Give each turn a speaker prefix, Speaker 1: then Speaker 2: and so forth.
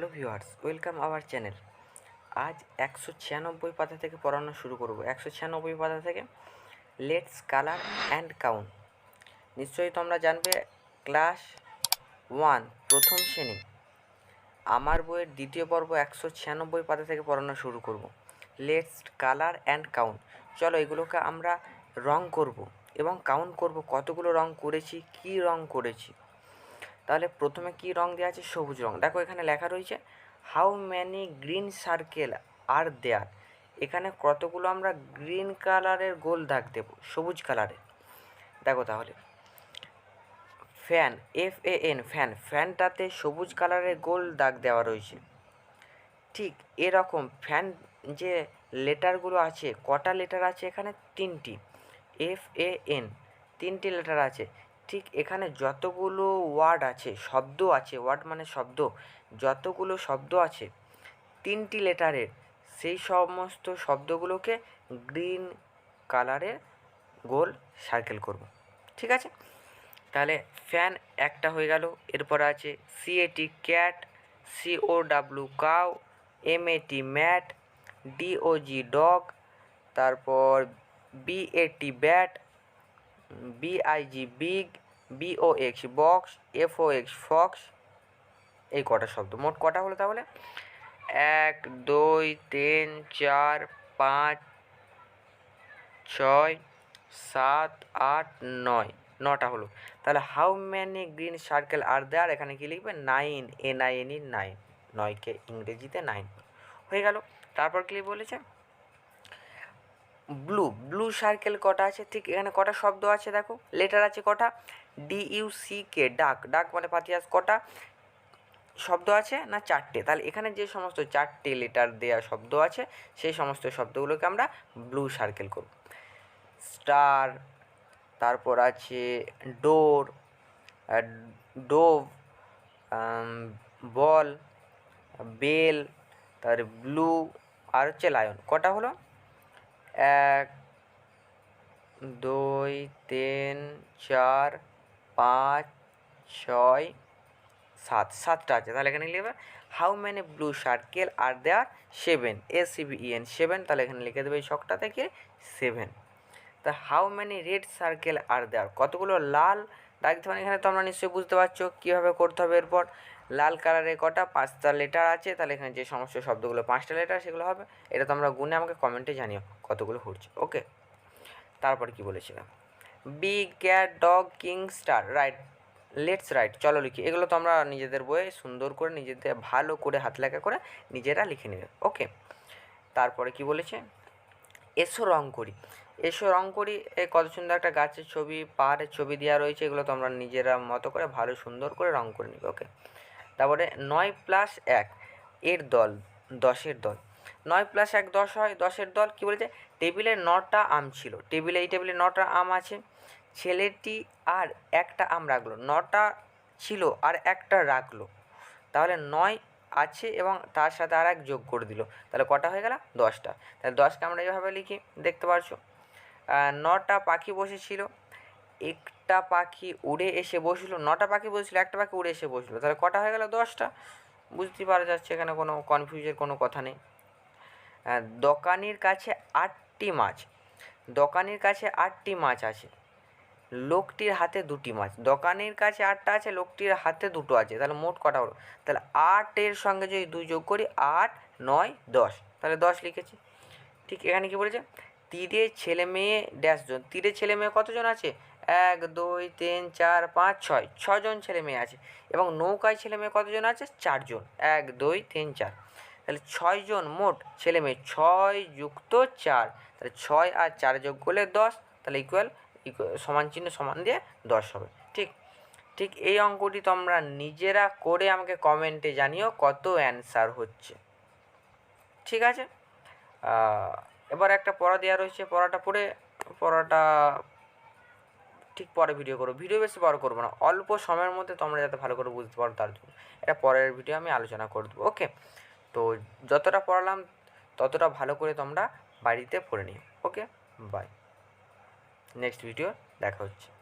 Speaker 1: hello viewers welcome our channel আজ একশো ছিয়ানব্বই পাতা থেকে পড়ানো শুরু করব একশো ছিয়ানব্বই পাতা থেকে লেটস কালার অ্যান্ড কাউন্ট নিশ্চয়ই তোমরা জানবে ক্লাস ওয়ান প্রথম শ্রেণী আমার বইয়ের দ্বিতীয় পর্ব একশো ছিয়ানব্বই পাতা থেকে পড়ানো শুরু করব লেটস কালার অ্যান্ড কাউন্ট চলো এগুলোকে আমরা রং করব এবং কাউন্ট করব কতগুলো রং করেছি কি রং করেছি তাহলে প্রথমে কি রং দেওয়া আছে সবুজ রং দেখো এখানে লেখা রয়েছে how many green circle are there এখানে কতগুলো আমরা গ্রিন কালারের গোল দাগ দেবো সবুজ কালারের দেখো তাহলে fan F A N fan ফ্যানটাতে সবুজ কালারের গোল দাগ দেওয়া রয়েছে ঠিক এরকম ফ্যান যে লেটারগুলো আছে কটা লেটার আছে এখানে তিনটি এফ এ এন তিনটি লেটার আছে ঠিক এখানে যতগুলো ওয়ার্ড আছে শব্দ আছে ওয়ার্ড মানে শব্দ যতগুলো শব্দ আছে তিনটি লেটারের সেই সমস্ত শব্দগুলোকে গ্রিন কালারের গোল সার্কেল করব ঠিক আছে তাহলে ফ্যান একটা হয়ে গেল এরপর আছে C T cat C O W cow M A T mat D O G dog তারপর B T bat B I G big B O X box F O X fox এই কটা শব্দ মোট কটা হলো তাহলে এক দুই তিন চার পাঁচ ছয় সাত আট নয় নটা হলো তাহলে how many green circle are there এখানে কি লিখবে nine N I N E nine নয়কে ইংরেজিতে নাইন হয়ে গেল তারপর কি বলেছে ব্লু ব্লু সার্কেল কটা আছে ঠিক এখানে কটা শব্দ আছে দেখো লেটার আছে কটা ডি ইউ সি কে ডাক ডাক মানে পাতিয়াস কটা শব্দ আছে না চারটে তাহলে এখানে যে সমস্ত চারটে লেটার দেয়া শব্দ আছে সেই সমস্ত শব্দগুলোকে আমরা ব্লু সার্কেল করব স্টার তারপর আছে ডোর ডোভ বল বেল তার ব্লু আর হচ্ছে লায়ন কটা হলো এক দুই তিন চার পাঁচ ছয় সাত সাতটা আছে তাহলে এখানে লিখে how many blue circle are there seven এ সিবিএন সেভেন তাহলে এখানে লিখে দেবে এই শখটা থেকে সেভেন তা how many red circle are there কতগুলো লাল দাগ দেওয়া এখানে তোমরা নিশ্চয়ই বুঝতে পারছো কীভাবে করতে হবে এরপর লাল কালারের কটা পাঁচটা লেটার আছে তাহলে এখানে যে সমস্ত শব্দগুলো পাঁচটা লেটার সেগুলো হবে এটা তোমরা গুনে আমাকে কমেন্টে জানিও কতগুলো ঘুরছে ওকে তারপর কি বলেছিলাম B cat dog king star right let's write চলো লিখি এগুলো তোমরা নিজেদের বইয়ে সুন্দর করে নিজেদের ভালো করে হাত লেখা করে নিজেরা লিখে নেবে ওকে তারপরে কি বলেছে এসো রং করি এসো রং করি এ কত সুন্দর একটা গাছের ছবি পাহাড়ের ছবি দেওয়া রয়েছে এগুলো তোমরা নিজেরা মতো করে ভালো সুন্দর করে রং করে নিবে ওকে তারপরে নয় প্লাস এক এর দল দশের দল নয় প্লাস এক দশ হয় দশের দল কী বলেছে টেবিলে নটা আম ছিল টেবিলে এই টেবিলে নটা আম আছে ছেলেটি আর একটা আম রাখলো নটা ছিল আর একটা রাখলো তাহলে নয় আছে এবং তার সাথে আর এক যোগ করে দিল তাহলে কটা হয়ে গেল দশটা তাহলে দশকে আমরা এভাবে লিখি দেখতে পারছো নটা পাখি বসেছিল একটা পাখি উড়ে এসে বসলো নটা পাখি বসছিল একটা পাখি উড়ে এসে বসলো তাহলে কটা হয়ে গেল দশটা বুঝতে পারা যাচ্ছে এখানে কোনো কনফিউজের কোনো কথা নেই দোকানের কাছে আটটি মাছ দোকানের কাছে আটটি মাছ আছে লোকটির হাতে দুটি মাছ দোকানের কাছে আটটা আছে লোকটির হাতে দুটো আছে তাহলে মোট কটা হলো তাহলে আটের সঙ্গে যদি দুই যোগ করি আট নয় দশ তাহলে দশ লিখেছি ঠিক এখানে কি বলেছে তীরে ছেলে মেয়ে ড্যাশজন তীরে ছেলে মেয়ে কতজন আছে এক দুই তিন চার পাঁচ ছয় ছজন ছেলে মেয়ে আছে এবং নৌকায় ছেলে মেয়ে কতজন আছে চারজন এক দুই তিন চার তাহলে ছয়জন মোট ছেলে মেয়ে ছয় যুক্ত চার তাহলে ছয় আর চার যোগ করলে দশ তাহলে ইকুয়াল সমান চিহ্ন সমান দিয়ে দশ হবে ঠিক ঠিক এই অঙ্কটি তোমরা নিজেরা করে আমাকে কমেন্টে জানিও কত অ্যান্সার হচ্ছে ঠিক আছে এবার একটা পড়া দেওয়া রয়েছে পড়াটা পড়ে পড়াটা ঠিক পরে ভিডিও করবো ভিডিও বেশি বড় করবো না অল্প সময়ের মধ্যে তোমরা যাতে ভালো করে বুঝতে পারো তার জন্য এটা পরের ভিডিও আমি আলোচনা করে দেবো ওকে তো যতটা পড়ালাম ততটা ভালো করে তোমরা বাড়িতে পড়ে নিও ওকে বাই নেক্সট ভিডিও দেখা হচ্ছে